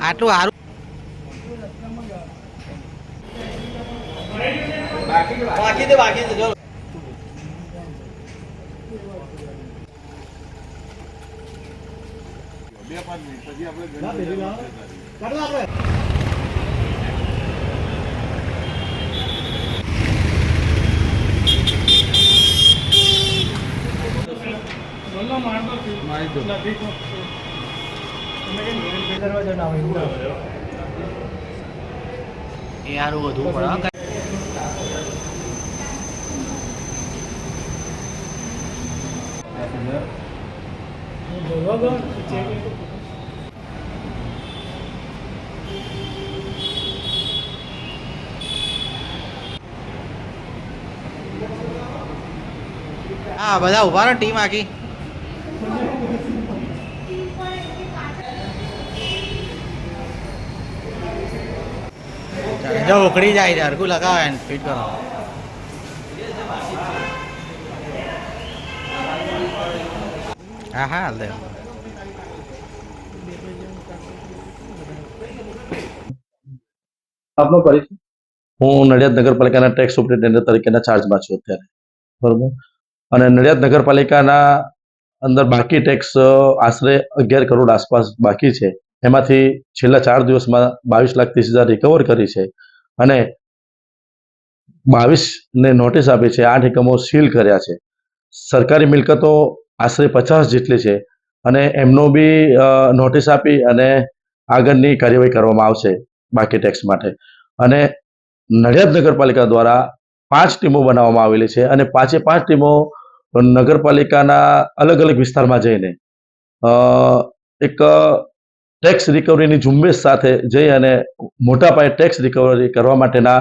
આટલું સારું બાકી દે બાકી દે ચલો એ સારું વધવું પડે વધુ કાંઈ. હા બધા ઊભા રહો ટીમ આખી. જો ઉકળી જાય છે હરકું લગાવે ને ફિટ કરો. હા હા હાલ દે. આપનો પરિચય? હું નડિયાદ નગરપાલિકાના ટેક્સ સુપ્રિન્ટેન્ડન્ટ તરીકેના ચાર્જમાં છું અત્યારે. બરોબર? અને નડિયાદ નગરપાલિકાના અંદર બાકી ટેક્સ આશરે અગિયાર કરોડ આસપાસ બાકી છે. એમાંથી છેલ્લા ચાર દિવસમાં બાવીસ લાખ ત્રીસ હજાર રિકવર કરી છે. અને બાવીસને નોટિસ આપી છે, આઠ એકમો સીલ કર્યા છે. સરકારી મિલકતો આશરે પચાસ જેટલી છે અને એમનો બી નોટિસ આપી અને આગળની કાર્યવાહી કરવામાં આવશે બાકી ટેક્સ માટે. અને નડિયાદ નગરપાલિકા દ્વારા પાંચ ટીમો બનાવવામાં આવેલી છે અને પાંચે પાંચ ટીમો નગરપાલિકાના અલગ અલગ વિસ્તારમાં જઈને એક ટેક્સ રિકવરીની ઝુંબેશ સાથે જઈ અને મોટા પાયે ટેક્સ રિકવરી કરવા માટેના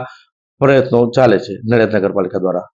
પ્રયત્નો ચાલે છે નડિયાદ નગરપાલિકા દ્વારા.